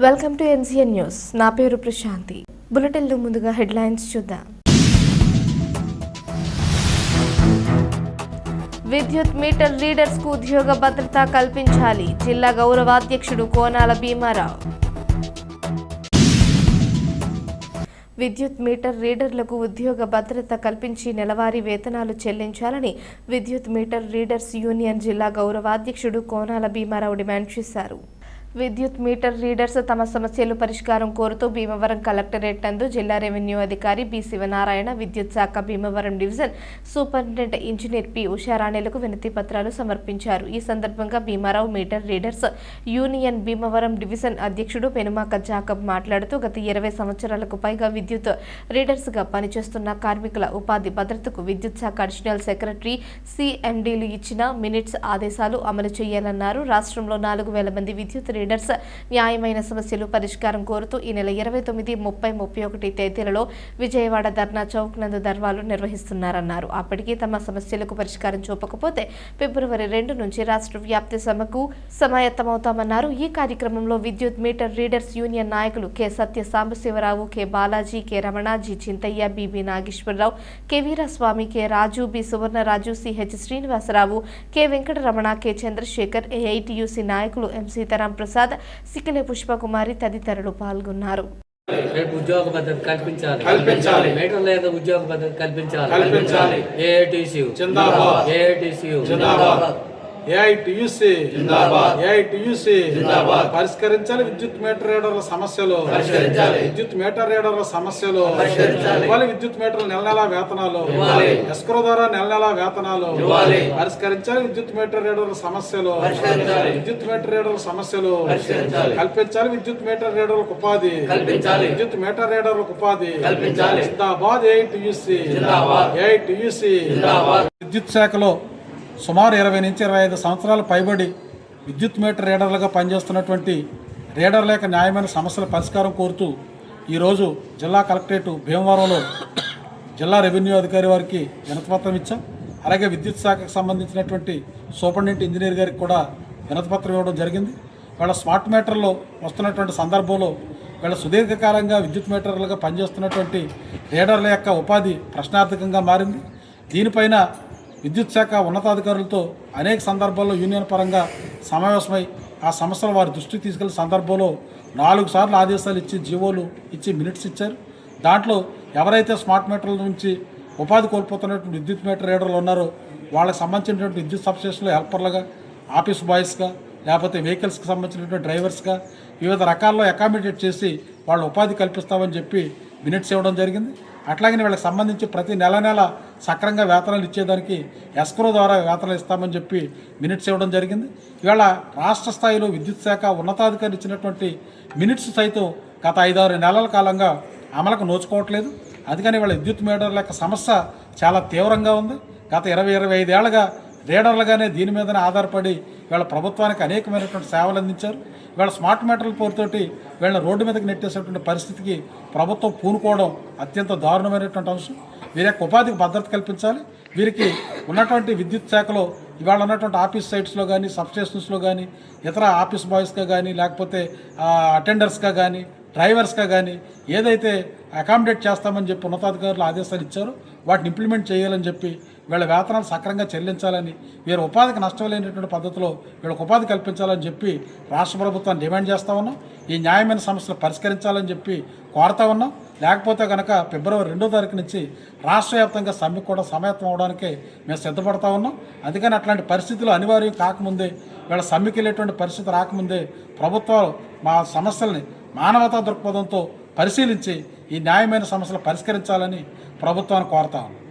Welcome to NCN news నా పేరు ప్రశాంతి. బులెటిన్లో ముందుగా హెడ్లైన్స్ చూద్దాం. విద్యుత్ మీటర్ రీడర్స్కు ఉద్యోగ భద్రత కల్పించాలి. జిల్లా గౌరవాధ్యక్షుడు కోనాల భీమారావు. విద్యుత్ మీటర్ రీడర్లకు ఉద్యోగ భద్రత కల్పించి నెలవారీ వేతనాలు చెల్లించాలని విద్యుత్ మీటర్ రీడర్స్ యూనియన్ జిల్లా గౌరవాధ్యక్షుడు కోనాల భీమారావు డిమాండ్ చేశారు. విద్యుత్ మీటర్ రీడర్స్ తమ సమస్యలు పరిష్కారం కోరుతూ భీమవరం కలెక్టరేట్ నందు జిల్లా రెవెన్యూ అధికారి బి శివనారాయణ విద్యుత్ శాఖ Bhimavaram division superintendent engineer P ఉషారాణేలకు వినతి పత్రాలు సమర్పించారు. ఈ సందర్భంగా Bhimarao meter readers union Bhimavaram division అధ్యక్షుడు పెనుమాక జాకబ్ మాట్లాడుతూ గత ఇరవై సంవత్సరాలకు పైగా విద్యుత్ రీడర్స్గా పనిచేస్తున్న కార్మికుల ఉపాధి భద్రతకు విద్యుత్ శాఖ అడిషనల్ సెక్రటరీ సిఎండీలు ఇచ్చిన మినిట్స్ ఆదేశాలు అమలు చేయాలన్నారు. రాష్ట్రంలో నాలుగు వేల మంది విద్యుత్ రీడర్స్ న్యాయమైన సమస్యలు పరిష్కారం కోరుతూ ఈ నెల ఇరవై తొమ్మిది ముప్పై ముప్పై ఒకటి తేదీలలో విజయవాడ ధర్నా చౌక్ నందు ధర్వాలు నిర్వహిస్తున్నారన్నారు. అప్పటికీ తమ సమస్యలకు పరిష్కారం చూపకపోతే ఫిబ్రవరి రెండు నుంచి రాష్ట్ర వ్యాప్తి సభకు సమాయత్తమవుతామన్నారు. ఈ కార్యక్రమంలో విద్యుత్ మీటర్ రీడర్స్ యూనియన్ నాయకులు K. Satya Sambasivarao K. Balaji K. Ramana G Chintaiah B B Nageswararao K. Veeraswamy K. Raju B. Suvarnaraju C H Srinivasarao K. Venkataramana K. Chandrasekhar AITUC నాయకులు ఎం. సీతారాం ప్రసాద్ సికిలే పుష్పకుమారి తదితరులు పాల్గొన్నారు రేపు ఉద్యోగ భద్రత కల్పించాలి కల్పించాలి. మీటర్ లేదా ఉద్యోగ భద్రత కల్పించాలి కల్పించాలి. ఏఐటీసీ జిందాబాద్. ఏఐటీసీ జిందాబాద్. ఏఐటియుసి. ఏఐటియుసి. పరిష్కరించాలి విద్యుత్ మీటర్ రీడర్ల సమస్యలు. విద్యుత్ మీటర్ రీడర్ల సమస్యలు. ఇవ్వాలి విద్యుత్ మీటర్ల నెల నెలా వేతనాలు. ఎస్క్రో ద్వారా నెల నెలా వేతనాలు. పరిష్కరించాలి విద్యుత్ మీటర్ రీడర్ల సమస్యలు. విద్యుత్ మీటర్ రీడర్ల సమస్యలు. కల్పించాలి విద్యుత్ మీటర్ రీడర్లకు ఉపాధి. విద్యుత్ మీటర్ రీడర్లకు ఉపాధి. జిందాబాద్ ఏఐటియుసి. ఏఐటియుసి. విద్యుత్ శాఖలో సుమారు ఇరవై నుంచి ఇరవై ఐదు సంవత్సరాలు పైబడి విద్యుత్ మీటర్ రీడర్లుగా పనిచేస్తున్నటువంటి రీడర్ల యొక్క న్యాయమైన సమస్యల పరిష్కారం కోరుతూ ఈరోజు జిల్లా కలెక్టరేట్ భీమవరంలో జిల్లా రెవెన్యూ అధికారి వారికి వినతిపత్రం ఇచ్చాం. అలాగే విద్యుత్ శాఖకు సంబంధించినటువంటి సూపరింటెండెంట్ ఇంజనీర్ గారికి కూడా వినతిపత్రం ఇవ్వడం జరిగింది. వాళ్ళ స్మార్ట్ మీటర్లో వస్తున్నటువంటి సందర్భంలో వీళ్ళ సుదీర్ఘకాలంగా విద్యుత్ మీటర్లుగా పనిచేస్తున్నటువంటి రీడర్ల యొక్క ఉపాధి ప్రశ్నార్థకంగా మారింది. దీనిపైన విద్యుత్ శాఖ ఉన్నతాధికారులతో అనేక సందర్భాల్లో యూనియన్ పరంగా సమావేశమై ఆ సమస్యలు వారి దృష్టికి తీసుకెళ్ళిన సందర్భంలో నాలుగు సార్లు ఆదేశాలు ఇచ్చి జీవోలు ఇచ్చి మినిట్స్ ఇచ్చారు. దాంట్లో ఎవరైతే స్మార్ట్ మీటర్ల నుంచి ఉపాధి కోల్పోతున్నటువంటి విద్యుత్ మీటర్ రీడర్లు ఉన్నారో వాళ్ళకి సంబంధించినటువంటి విద్యుత్ సబ్స్టేషన్లో హెల్పర్లుగా ఆఫీస్ బాయ్స్గా లేకపోతే వెహికల్స్కి సంబంధించినటువంటి డ్రైవర్స్గా వివిధ రకాల్లో అకామిడేట్ చేసి వాళ్ళ ఉపాధి కల్పిస్తామని చెప్పి మినిట్స్ ఇవ్వడం జరిగింది. అట్లాగనే వీళ్ళకి సంబంధించి ప్రతి నెల నెల సక్రంగా వేతనాలు ఇచ్చేదానికి ఎస్క్రో ద్వారా వేతనాలు ఇస్తామని చెప్పి మినిట్స్ ఇవ్వడం జరిగింది. ఇవాళ రాష్ట్ర స్థాయిలో విద్యుత్ శాఖ ఉన్నతాధికారి ఇచ్చినటువంటి మినిట్స్ సైతం గత ఐదారు నెలల కాలంగా అమలకు నోచుకోవట్లేదు. అందుకని వాళ్ళ విద్యుత్ మీటర్ల యొక్క సమస్య చాలా తీవ్రంగా ఉంది. గత ఇరవై ఇరవై ఐదేళ్ళుగా రీడర్లుగానే దీని మీదనే ఆధారపడి వీళ్ళ ప్రభుత్వానికి అనేకమైనటువంటి సేవలు అందించారు. వీళ్ళ స్మార్ట్ మీటర్ల పోరుతోటి వీళ్ళ రోడ్డు మీదకి నెట్టేసినటువంటి పరిస్థితికి ప్రభుత్వం పూనుకోవడం అత్యంత దారుణమైనటువంటి అంశం. వీరి యొక్క ఉపాధికి భద్రత కల్పించాలి. వీరికి ఉన్నటువంటి విద్యుత్ శాఖలో ఇవాళ ఉన్నటువంటి ఆఫీస్ సైట్స్లో కానీ సబ్స్టేషన్స్లో కానీ ఇతర ఆఫీస్ బాయ్స్గా కానీ లేకపోతే అటెండర్స్గా కానీ డ్రైవర్స్గా కానీ ఏదైతే అకామిడేట్ చేస్తామని చెప్పి ఉన్నతాధికారులు ఆదేశాలు ఇచ్చారో వాటిని ఇంప్లిమెంట్ చేయాలని చెప్పి వీళ్ళ వేతనాలు సక్రంగా చెల్లించాలని వీరు ఉపాధికి నష్టం లేనటువంటి పద్ధతిలో వీళ్ళకి ఉపాధి కల్పించాలని చెప్పి రాష్ట్ర ప్రభుత్వాన్ని డిమాండ్ చేస్తా ఉన్నాం ఈ న్యాయమైన సమస్యలు పరిష్కరించాలని చెప్పి కోరుతా ఉన్నాం లేకపోతే కనుక ఫిబ్రవరి రెండో తారీఖు నుంచి రాష్ట్ర వ్యాప్తంగా సమ్మె కూడా సమాయత్తం అవడానికి మేము సిద్ధపడతా ఉన్నాం. అందుకని అట్లాంటి పరిస్థితులు అనివార్యం కాకముందే వీళ్ళ సమ్మెకి వెళ్ళేటువంటి పరిస్థితి రాకముందే ప్రభుత్వాలు మా సమస్యల్ని మానవతా దృక్పథంతో పరిశీలించి ఈ న్యాయమైన సమస్యలు పరిష్కరించాలని ప్రభుత్వాన్ని కోరుతా ఉన్నాం.